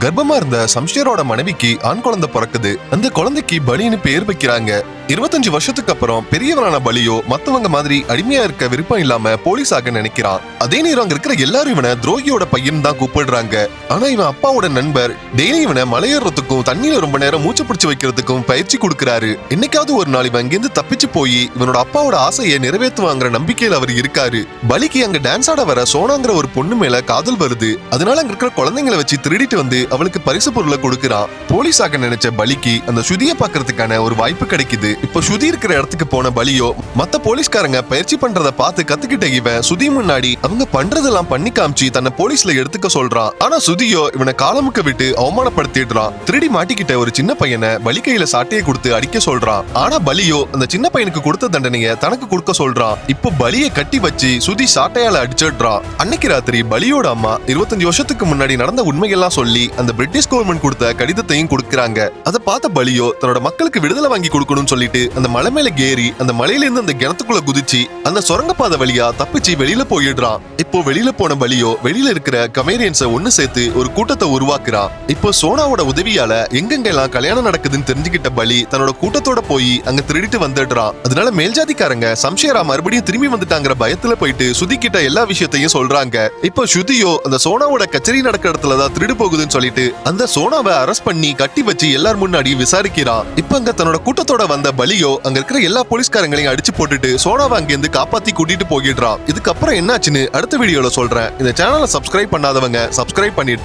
கர்ப்பமா இருந்த சம்ஷீரோட மனைவிக்கு ஆண் குழந்தை பிறக்குது. அந்த குழந்தைக்கு பலின்னு பேர் வைக்கிறாங்க. இருபத்தஞ்சு வருஷத்துக்கு அப்புறம் பெரியவரான பலியோ மத்தவங்க மாதிரி அடிமையா இருக்க விருப்பம் இல்லாம போலீஸாக நினைக்கிறான். அதே நேரம் அங்க இருக்கிற எல்லாரும் இவனை துரோகியோட பையன் தான் கூப்பிடுறாங்க. ஆனா இவன் அப்பாவோட நண்பர் டெய்லி இவனை மலையேறதுக்கும் தண்ணியில ரொம்ப நேரம் மூச்சு பிடிச்சு வைக்கிறதுக்கும் பயிற்சி கொடுக்கிறாரு. என்னைக்காவது ஒரு நாள் இவன் இங்கிருந்து தப்பிச்சு போய் இவனோட அப்பாவோட ஆசையை நிறைவேற்றுவாங்கிற நம்பிக்கையில் அவர் இருக்காரு. பலிக்கு அங்க டான்ஸ் ஆட வர சோனாங்கிற ஒரு பொண்ணு மேல காதல் வருது. அதனால அங்க இருக்கிற குழந்தைங்களை வச்சு திருடிட்டு வந்து அவளுக்கு பரிசு பொருளை கொடுக்கறான் போலீஸாக நினைச்ச பலிக்கு அந்த சுதியை பாக்குறதுக்கான ஒரு வாய்ப்பு கிடைக்குது. இப்ப சுதி இருக்கிற இடத்துக்கு போன பலியோ மத்த போலீஸ்காரங்க பயிற்சி பண்றத பார்த்து கத்துக்கிட்ட இவன் சுதி முன்னாடி அவங்க பண்றதெல்லாம் பண்ணி காமிச்சு தன்னை போலீஸ்ல எடுத்துக்க சொல்றான் ஆனா சுதியோ இவனை காலமுக்க விட்டு அவமானப்படுத்திடுறான் திருடி மாட்டிக்கிட்ட ஒரு சின்ன பையனை பலி கையில சாட்டையை கொடுத்து அடிக்க சொல்றான் ஆனா பலியோ அந்த சின்ன பையனுக்கு கொடுத்த தண்டனைய தனக்கு கொடுக்க சொல்றான் இப்போ பலியை கட்டி வச்சு சுதி சாட்டையால அடிச்சிடுறான் அன்னைக்கு ராத்திரி பலியோட அம்மா இருபத்தஞ்சு வருஷத்துக்கு முன்னாடி நடந்த உண்மையெல்லாம் சொல்லி அந்த பிரிட்டிஷ் கவர்மெண்ட் கொடுத்த கடிதத்தையும் கொடுக்கறாங்க. அதை பார்த்த பலியோ தன்னோட மக்களுக்கு விடுதலை வாங்கி கொடுக்கணும்னு சொல்லிட்டு அந்த மலை மேல ஏறி அந்த மலையில இருந்து அந்த கிணத்துக்குள்ள குதிச்சு அந்த சுரங்கப்பாதை வழியா தப்பிச்சு வெளியில போயிடுறான். இப்போ வெளியில போன பலியோ வெளியில இருக்கிற கமேரியன்ஸ ஒண்ணு சேர்த்து ஒரு கூட்டத்தை உருவாக்குறான் இப்போ சோனாவோட உதவியால எங்கெங்கெல்லாம் கல்யாணம் நடக்குதுன்னு தெரிஞ்சுக்கிட்ட பலி தன்னோட கூட்டத்தோட போய் அங்க திருடிட்டு வந்துடுறான். அதனால மேல்ஜாதிக்காரங்க சம்ஷேரா மறுபடியும் திரும்பி வந்துட்டாங்கிற பயத்துல போயிட்டு சுதி கிட்ட எல்லா விஷயத்தையும் சொல்றாங்க. இப்போ சுதியோ அந்த சோனாவோட கச்சேரி நடக்கிற இடத்துல தான் திருடு போகுதுன்னு சொல்லிட்டு அந்த சோனாவை அரெஸ்ட் பண்ணி கட்டி வச்சு எல்லார் முன்னாடி விசாரிக்கிறான் இப்ப அங்க தன்னோட கூட்டத்தோட வந்த பலியோ அங்க இருக்கிற எல்லா போலீஸ்காரங்களையும் அடிச்சு போட்டுட்டு சோனாவை அங்கிருந்து காப்பாத்தி கூட்டிட்டு போயிடுறான் இதுக்கப்புறம் என்னாச்சுன்னு அடுத்த வீடியோல சொல்றேன். இந்த சேனலை சப்ஸ்கிரைப் பண்ணாதவங்க சப்ஸ்கிரைப் பண்ணிட்டு